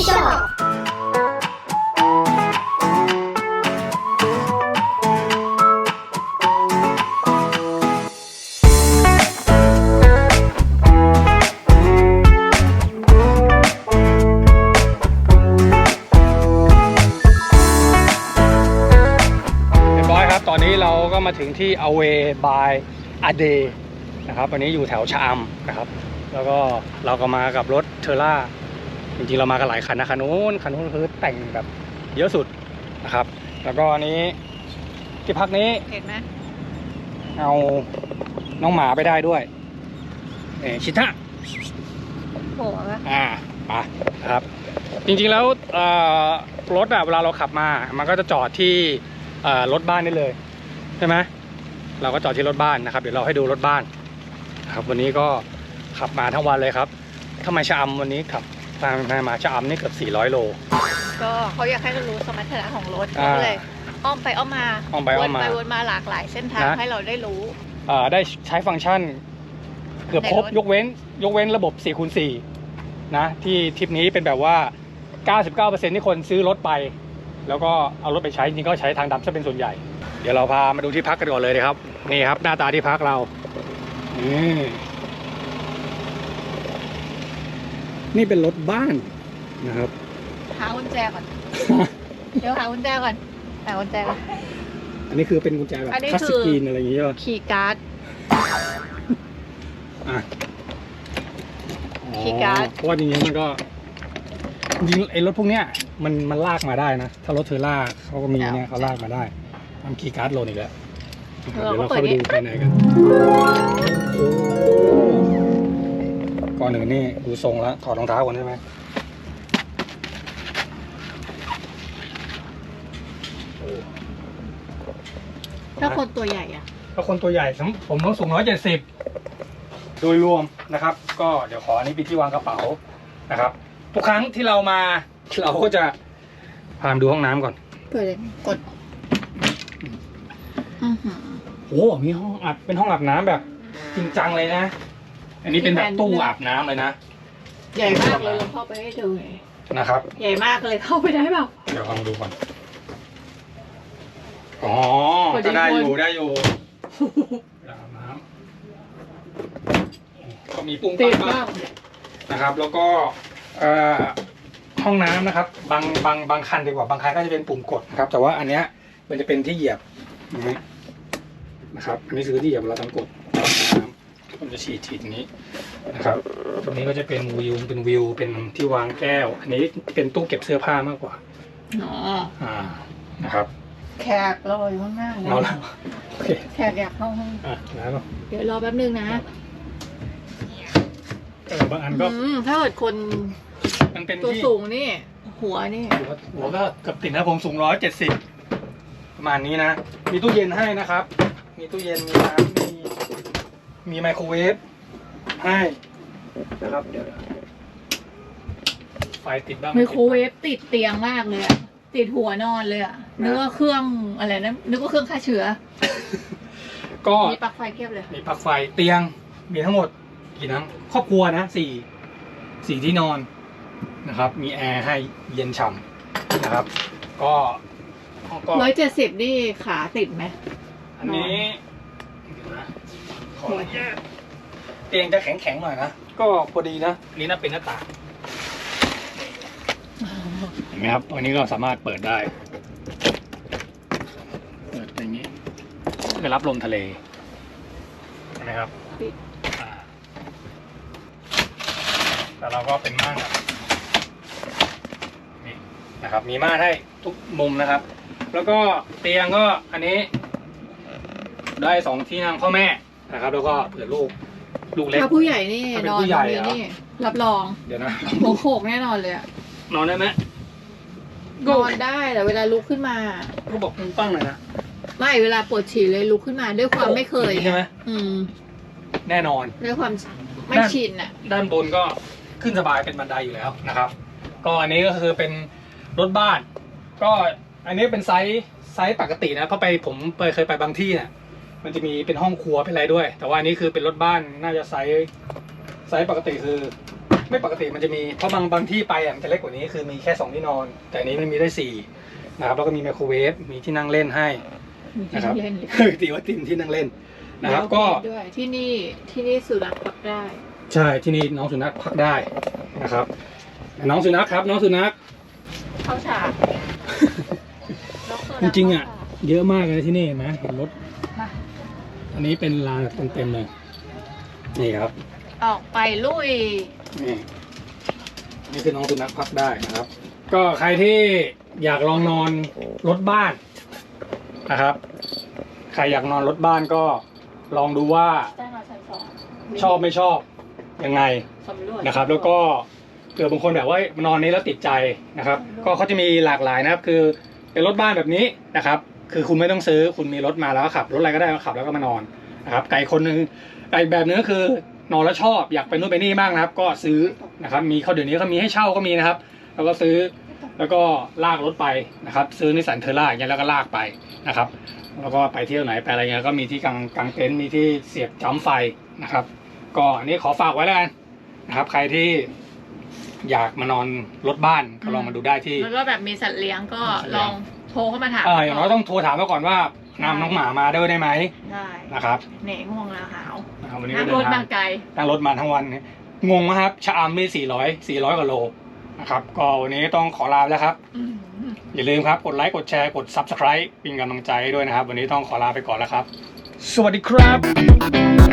เรียบร้อยครับตอนนี้เราก็มาถึงที่ Away by a d e นะครับวันนี้อยู่แถวชะอำนะครับ แล้วก็เราก็มากับรถเทอร่า จริงๆเรามากันหลายคันนะคันนู้นคันนู้นคือแต่งแบบเยอะสุดนะครับ แล้วก็อันนี้ที่พักนี้เห็นไหมเอาน้องหมาไปได้ด้วยเออชิตะโผล่มาอ่าไปนะครับ จริงๆแล้วเอ่อรถอะเวลาเราขับมา มันก็จะจอดที่เอ่อรถบ้านได้เลยใช่ไหมเราก็จอดที่รถบ้านนะครับ เดี๋ยวเราให้ดูรถบ้านนะครับวันนี้ก็ขับมาทั้งวันเลยครับทำไมชะอำวันนี้ขับ ทางทางมาชะอำนี่เกือบ 400 โล ก็เขาอยากให้เรารู้สมรรถนะของรถอ่าเขาก็เลยอ้อมไปอ้อมมาอ้อมไปอ้อมมาวนไปวนมาหลากหลายเส้นทางนะ ให้เราได้รู้เอ่อได้ใช้ฟังก์ชัน เกือบครบในรถ ยกเว้น ยกเว้นระบบ4คูณ4นะที่ทริปนี้เป็นแบบว่า 99%ที่คนซื้อรถไป แล้วก็เอารถไปใช้จริงๆก็ใช้ทางดำซะเป็นส่วนใหญ่ เดี๋ยวเราพามาดูที่พักกันก่อนเลยนะครับ นี่ครับ หน้าตาที่พักเรานี่ นี่เป็นรถบ้านนะครับ หากุญแจก่อน เดี๋ยวหากุญแจก่อนหากุญแจก่อน อันนี้คือเป็นกุญแจแบบอันนี้ทัชคือสกรีนอะไรอย่างเงี้ยใช่ปะคีย์การ์ด อะอ๋อคีย์การ์ดเพราะว่าจริงๆมันก็จริงๆไอ้รถพวกเนี้ยมันมันลากมาได้นะ ถ้ารถเทอร่าเขาก็มีเนี่ยเขาลากมาได้ทำคีย์การ์ดโหลนอีกแล้วเดี๋ยวเราเข้าไปดูภายในกันโอ้ ก่อนหนึ่งนี่ดูทรงแล้วถอดรองเท้าก่อนใช่ไหมถ้าคนตัวใหญ่อะถ้าคนตัวใหญ่สำผมต้องสูงร้อยเจ็ดสิบโดยรวมนะครับ ก็เดี๋ยวขออันนี้เป็นที่วางกระเป๋านะครับ ทุกครั้งที่เรามาเราก็จะพามาดูห้องน้ำก่อนเปิดเลยกดอื้อหือโอ้มีห้องอัดเป็นห้องอาบน้ำแบบจริงจังเลยนะ อันนี้เป็นแบบตู้อาบน้ำเลยนะ ใหญ่มากเลยลองเข้าไปให้ดูหน่อยนะครับ ใหญ่มากเลยเข้าไปได้เปล่า เดี๋ยวลองดูก่อน อ๋อพอดีก็ได้อยู่คนได้อยู่อาบน้ำก็มีปุ้งติปังบ้ามดางกนะครับ แล้วก็เอ่อห้องน้ำนะครับ บางบางบางคันดีกว่าบางคันก็จะเป็นปุ่มกดนะครับ แต่ว่าอันเนี้ยมันจะเป็นที่เหยียบนะฮะนะครับ อันนี้คือที่เหยียบเราทำกดน้ำมันจะฉีดฉีดอย่างนี้นะครับ ตรงนี้ก็จะเป็นวิวเป็นวิวเป็นที่วางแก้ว อันนี้เป็นตู้เก็บเสื้อผ้ามากกว่าอ๋ออ่านะครับ แขกรออยู่ข้างหน้านะเอาละโอเคแขกอยากเข้าห้องอะแล้วก็เดี๋ยวรอแป๊บนึงนะเออบางอันก็อืมถ้าเกิดคนมันเป็นตัวที่สูงนี่ หัวนี่หัวหัวก็เกือบติดนะผมสูงร้อยเจ็ดสิบประมาณนี้นะ มีตู้เย็นให้นะครับ มีตู้เย็นมีน้ำมี มีไมโครเวฟให้นะครับ เดี๋ยวไฟติดบ้างไมโครเวฟติดเตียงมากเลยอะติดหัวนอนเลยอะนึกว่าเครื่องอะไรนะนึกว่าเครื่องฆ่าเชื้อ ก็มีปลั๊กไฟเทียบเลย มีปลั๊กไฟเตียง มีทั้งหมดกี่นังครอบครัวนะสี่สี่ที่นอนนะครับ มีแอร์ให้เย็นฉ่ำนะครับ ก็ก็ร้อยเจ็ดสิบนี่ขาติดไหม อันนี้เดี๋ยวนะ ขออนุญาตเตียงจะแข็งๆหน่อยนะ ก็พอดีนะอันนี้น่าเป็นหน้าต่างเห็นไหมครับอันนี้ก็สามารถเปิดได้ เปิดอย่างนี้เพื่อรับลมทะเลเห็นไหมครับปิดอ่าแล้วเราก็เป็นม่านแบบนี่นะครับ มีม่านให้ทุกมุมนะครับ แล้วก็เตียงก็อันนี้ ได้สองที่นั่งพ่อแม่ นะครับ แล้วก็เผื่อลูกลูกเล็ก ถ้าผู้ใหญ่นี่ถ้าเป็นนอนผู้ตใหรญ่งนี้เหรอนี่รับรองเดี๋ยวนะ หัวโขกแน่นอนเลยอะนอนได้ไหมนอนได้แต่เวลาลุกขึ้นมา ก็บอกปุ้งปั้งเลยนะ ไม่เวลาปวดฉี่เลยลุกขึ้นมาด้วยความไม่เคยใช่ไหม อืมแน่นอน ด้วยความไม่นั่น ชินอะด้านบนก็ขึ้นสบายเป็นบันไดอยู่แล้วนะครับ ก็อันนี้ก็คือเป็นรถบ้าน ก็อันนี้เป็นไซส์ไซส์ปกตินะเพราะไปผมไปเคยไปบางที่เนี่ย มันจะมีเป็นห้องครัวเป็นอะไรด้วย แต่ว่าอันนี้คือเป็นรถบ้านน่าจะไซส์ไซส์ปกติคือ ไม่ปกติมันจะมีเพราะบางบางที่ไปอะมันจะเล็กกว่านี้คือมีแค่สองที่นอน แต่อันนี้มันมีได้สี่นะครับแล้วก็มีไมโครเวฟมีที่นั่งเล่นให้มีที่นะครับเล่นเลยตีว่าติมที่นั่งเล่นนะครับแล้วก็ด้วยที่นี่ที่นี่สุนัขพักได้ ใช่ที่นี่น้องสุนัขพักได้นะครับ น้องสุนัขครับ น้องสุนัขเข้าฉากน้องสุจนัขริงๆอะเข้าฉากเยอะมากเลยที่นี่เห็นไหมเห็นรถมา อันนี้เป็นลานเต็มๆเลยนี่ครับ ออกไปลุย นี่นี่คือน้องสุนัขพักได้นะครับ ก็ใครที่อยากลองนอนรถบ้านนะครับ ใครอยากนอนรถบ้านก็ลองดูว่าได้มาชั้นสองชอบไม่ชอบยังไงสำรวจนะครับ แล้วก็เผื่อบางคนแบบว่านอนนี้แล้วติดใจนะครับ ก็เขาจะมีหลากหลายนะครับ คือเป็นรถบ้านแบบนี้นะครับ คือคุณไม่ต้องซื้อคุณมีรถมาแล้วก็ขับ รถอะไรก็ได้ก็ขับแล้วก็มานอนนะครับไก่คนหนึงไก่แบบนึงก็คือนอนแล้วชอบอยากไปนู่นไปนี่มากนะครับ ก็ซื้อนะครับมีเขาเดี๋ยวนี้เขามีให้เช่าก็มีนะครับ แล้วก็ซื้อแล้วก็ลากรถไปนะครับ ซื้อนิสสันเทอร่าอย่างเงี้ยแล้วก็ลากไปนะครับ แล้วก็ไปเที่ยวไหนไปอะไรเงี้ยก็มีที่กางกางเต็นท์มีที่เสียบจ้ำไฟนะครับ ก็อันนี้ขอฝากไว้แล้วกันนะครับ ใครที่อยากมานอนรถบ้านก็ลองมาดูได้ที่แล้วก็แบบมีสัตว์เลี้ยงก็ลอง โทรเข้ามาถามเอออย่างน้อยต้องโทรถามมาก่อนว่านำน้องหมามาด้วยได้ไหมได้นะครับเหน่ง่วงแล้วหาวนะครับวันนี้นั่ก็งเดิรถนทามางไกล นั่งรถมาทั้งวันเนี่ยงงไหมครับชะอำมี400 400กว่าโลนะครับก็วันนี้ต้องขอลาไปแล้วครับ อืมอย่าลืมครับ กดไลค์ กดแชร์ กด Subscribe เป็นกำลังใจให้ด้วยนะครับ วันนี้ต้องขอลาไปก่อนแล้วครับ สวัสดีครับ